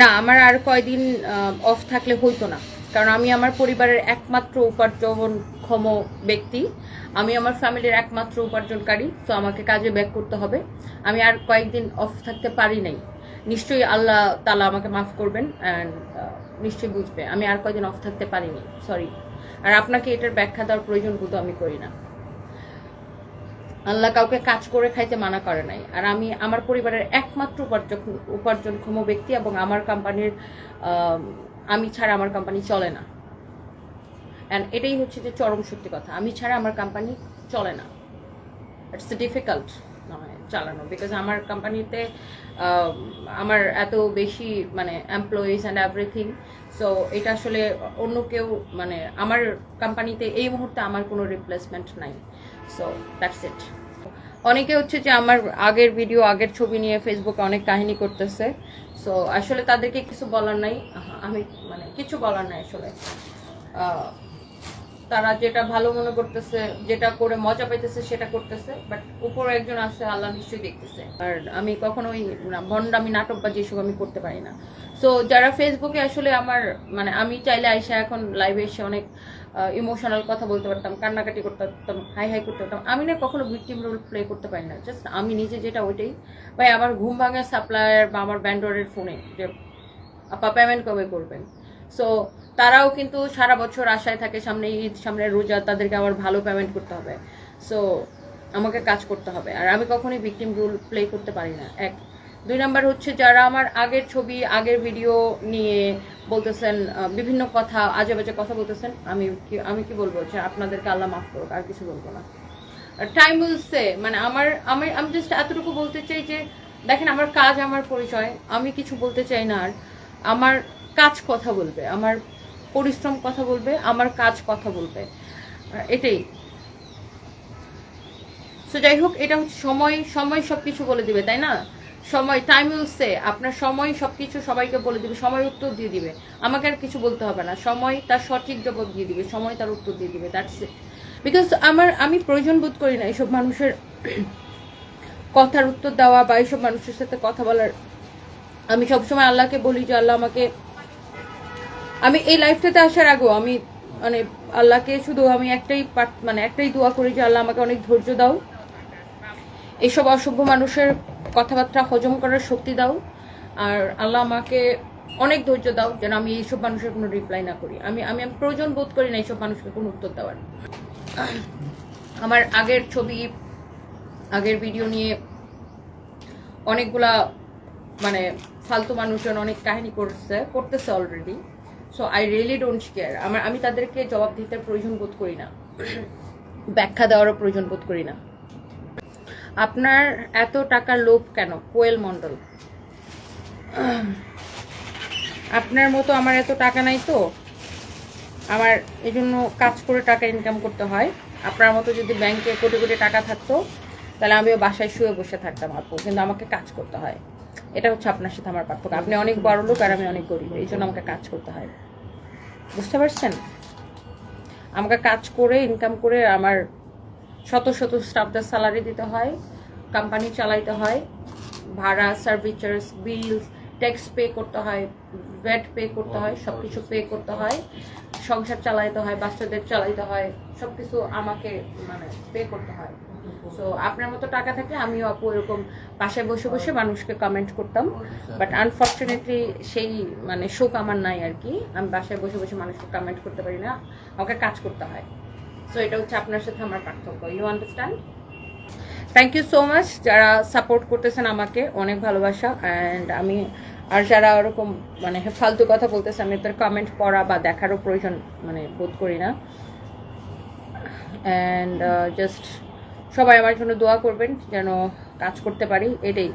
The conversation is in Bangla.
না, আমার আর কয়দিন অফ থাকলে হইতো না। কারণ আমি আমার পরিবারের একমাত্র উপার্জনক্ষম ব্যক্তি। আমি আমার ফ্যামিলির একমাত্র উপার্জনকারী, তো আমাকে কাজে ব্যাক করতে হবে। আমি আর কয়েকদিন অফ থাকতে পারি নাই। নিশ্চয়ই আল্লাহ তালা আমাকে মাফ করবেন অ্যান্ড নিশ্চয়ই বুঝবে। আমি আর কয়দিন অফ থাকতে পারিনি সরি আর আপনাকে এটার ব্যাখ্যা দেওয়ার প্রয়োজন বোধ আমি করি না। আল্লাহ কাউকে কাজ করে খাইতে মানা করে নাই। আর আমি আমার পরিবারের একমাত্র উপার্জন উপার্জনক্ষম ব্যক্তি এবং আমার কোম্পানির আমি ছাড়া আমার কোম্পানি চলে না। অ্যান্ড এটাই হচ্ছে যে চরম সত্যি কথা। আমি ছাড়া আমার কোম্পানি চলে না। ইটস ডিফিকাল্ট নয় চালানো। বিকজ আমার কোম্পানিতে আমার এত বেশি মানে এমপ্লয়িজ অ্যান্ড এভরিথিং সো এটা আসলে অন্য কেউ মানে আমার কোম্পানিতে এই মুহূর্তে আমার কোনো রিপ্লেসমেন্ট নাই। সো দ্যাটস ইট অনেকে হচ্ছে যে আমার আগের ভিডিও আগের ছবি নিয়ে ফেসবুকে অনেক কাহিনী করতেছে। সো আসলে তাদেরকে কিছু বলার নাই। আমি মানে কিছু বলার নাই আসলে। তারা যেটা ভালো মনে করতেছে, যেটা করে মজা পাইতেছে, সেটা করতেছে। বাট উপরে একজন আছে, আল্লাহ নিশ্চয়ই দেখতেছে। আর আমি কখনোই বন্ড আমি নাটক বা যেসব আমি করতে পারি না। সো যারা ফেসবুকে আসলে আমার মানে আমি চাইলে আইসা এখন লাইভে এসে অনেক ইমোশনাল কথা বলতে পারতাম, কান্নাকাটি করতে পারতাম, হাই হাই করতে পারতাম। আমি না কখনো ভিকটিম রোল প্লে করতে পারি না। জাস্ট আমি নিজে যেটা ওইটাই। ভাই, আমার ঘুম ভাঙা সাপ্লায়ার বা আমার ব্যান্ডরের ফোনে যে, আপা পেমেন্ট কবে করবেন? সো তারাও কিন্তু সারা বছর আশায় থাকে সামনে ঈদ, সামনে রোজা, তাদেরকে আবার ভালো পেমেন্ট করতে হবে। সো আমাকে কাজ করতে হবে। আর আমি কখনোই ভিকটিম রুল প্লে করতে পারি না। এক। দুই নাম্বার হচ্ছে যারা আমার আগের ছবি, আগের ভিডিও নিয়ে বলতেছেন বিভিন্ন কথা আজে বাজে কথা বলতেছেন, আমি কি আমি কি বলব যে আপনাদেরকে আল্লাহ মাফ করুক, আর কিছু বলব না। টাইম উইলসে মানে আমার, আমি আমি জাস্ট এতটুকু বলতে চাই যে, দেখেন আমার কাজ, আমার পরিচয়, আমি কিছু বলতে চাই না। আর আমার কাজ কথা বলবে, আমার পরিশ্রম কথা বলবে, আমার কাজ কথা বলবে। এটাই। সো যাই হোক, এটা হচ্ছে সময় সময় সব কিছু বলে দিবে, তাই না? সময় টাইম উইলসে আপনার সময় সব কিছু সবাইকে বলে দিবে, সময় উত্তর দিয়ে দিবে। আমাকে আর কিছু বলতে হবে না। সময় তার সঠিক জবাব দিয়ে দিবে, সময় তার উত্তর দিয়ে দিবে দ্যাটস বিকজ আমার, আমি প্রয়োজন বোধ করি না এইসব মানুষের কথার উত্তর দেওয়া বা এইসব মানুষের সাথে কথা বলার। আমি সবসময় আল্লাহকে বলি যে, আল্লাহ আমাকে আমি এই লাইফটাতে আসার আগেও আমি মানে আল্লাহকে শুধু আমি একটাই মানে একটাই দোয়া করি যে আল্লাহ আমাকে অনেক ধৈর্য দাও। এইসব অসভ্য মানুষের কথাবার্তা হজম করার শক্তি দাও। আর আল্লাহ আমাকে অনেক ধৈর্য দাও যেন আমি এইসব মানুষের কোনো রিপ্লাই না করি। আমি আমি প্রয়োজন বোধ করি না এইসব মানুষকে কোনো উত্তর দেওয়ার। আমার আগের ছবি, আগের ভিডিও নিয়ে অনেকগুলা মানে ফালতু মানুষজন অনেক কাহিনী করছে, করতেছে already so I really don't care আমার, আমি তাদেরকে জবাব দিতে প্রয়োজন বোধ করি না। ব্যাখ্যা দেওয়ারও প্রয়োজন বোধ করি না। আপনার এত টাকার লোভ কেন? কোয়েল মন্ডল আপনার মতো আমার এত টাকা নাই তো। আমার এই জন্য কাজ করে টাকা ইনকাম করতে হয়। আপনার মতো যদি ব্যাংকে কোটি কোটি টাকা থাকতো, তাহলে আমিও বাসায় শুয়ে বসে থাকতাম, আপু। কিন্তু আমাকে কাজ করতে হয়। এটা হচ্ছে আপনার সাথে আমার পার্থক্য। আপনি অনেক বড় লোক আর আমি অনেক গরিব, এই জন্য আমাকে কাজ করতে হয়। বুঝতে পারছেন? আমাকে কাজ করে ইনকাম করে আমার শত শত স্টাফদের স্যালারি দিতে হয় কোম্পানি চালাইতে হয়, ভাড়া service charge bills tax pay করতে হয় ভ্যাট পে করতে হয় সব কিছু পে করতে হয়, সংসার চালাইতে হয়, বাচ্চাদের চালাইতে হয় সব কিছু আমাকে মানে পে করতে হয়। সো আপনার মতো টাকা থাকলে আমিও আপু এরকম বাসায় বসে বসে মানুষকে কমেন্ট করতাম। বাট আনফর্চুনেটলি সেই মানে শোক আমার নাই আর কি। আমি বাসায় বসে বসে মানুষকে কমেন্ট করতে পারি না। আমাকে কাজ করতে হয়। সো এটা হচ্ছে আপনার সাথে আমার পার্থক্য। You understand thank you so much যারা সাপোর্ট করতেছেন আমাকে অনেক ভালোবাসা। অ্যান্ড আমি আর যারা ওরকম মানে ফালতু কথা বলতেছে আমি তার কমেন্ট পড়া বা দেখারও প্রয়োজন মানে বোধ করি না। অ্যান্ড জাস্ট সবাই আমার জন্য দোয়া করবেন যেন কাজ করতে পারি এটাই।